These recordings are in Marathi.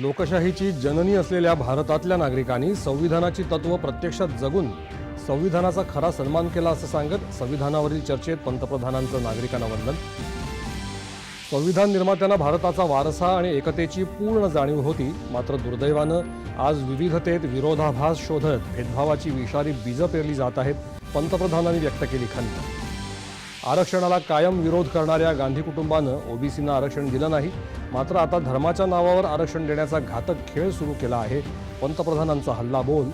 लोकशाहीची जननी असलेल्या भारतातल्या नागरिकांनी संविधानाची तत्व प्रत्यक्षात जगून संविधानाचा खरा सन्मान केला असं सांगत संविधानावरील चर्चेत पंतप्रधानांचं नागरिकांना वंदन. संविधान निर्मात्यांना भारताचा वारसा आणि एकतेची पूर्ण जाणीव होती मात्र दुर्दैवानं आज विविधतेत विरोधाभास शोधत भेदभावाची विषारी बीजं पेरली जात आहेत पंतप्रधानांनी व्यक्त केली खंत. आरक्षणाला कायम विरोध करणाऱ्या गांधी कुटुंबानं ओबीसींना आरक्षण दिलं नाही. मात्र आता धर्माच्या नावावर आरक्षण देण्याचा घातक खेळ सुरू केला आहे. पंतप्रधानांचा हल्ला बोल.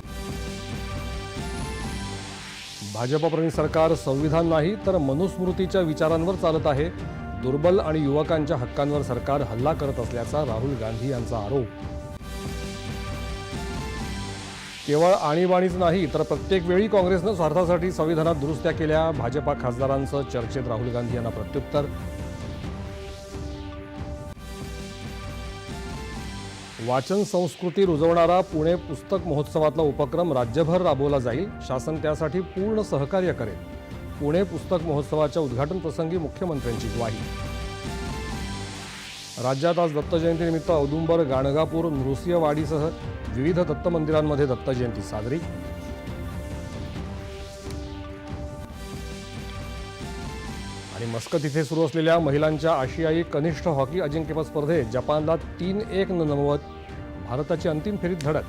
भाजपप्रणीत सरकार संविधान नाही तर मनुस्मृतीच्या विचारांवर चालत आहे. दुर्बल आणि युवकांच्या हक्कांवर सरकार हल्ला करत असल्याचा राहुल गांधी यांचा आरोप. केवळ आणीबाणीच नाही तर प्रत्येक वेळी काँग्रेसनं स्वार्थासाठी संविधानात दुरुस्त्या केल्या. भाजपा खासदारांचं चर्चेत राहुल गांधी यांना प्रत्युत्तर. वाचन संस्कृती रुजवणारा पुणे पुस्तक महोत्सवातला उपक्रम राज्यभर राबवला जाईल. शासन त्यासाठी पूर्ण सहकार्य करेल. पुणे पुस्तक महोत्सवाच्या उद्घाटन प्रसंगी मुख्यमंत्र्यांची ग्वाही. राज्यात आज दत्त जयंतीनिमित्त औदुंबर गाणगापूर नृसिंहवाडीसह विविध दत्त मंदिरांमध्ये दत्त जयंती साजरी. आणि मस्कत इथे सुरू असलेल्या महिलांच्या आशियाई कनिष्ठ हॉकी अजिंक्यपद स्पर्धेत जपानला तीन एक नमवत भारताची अंतिम फेरीत धडक.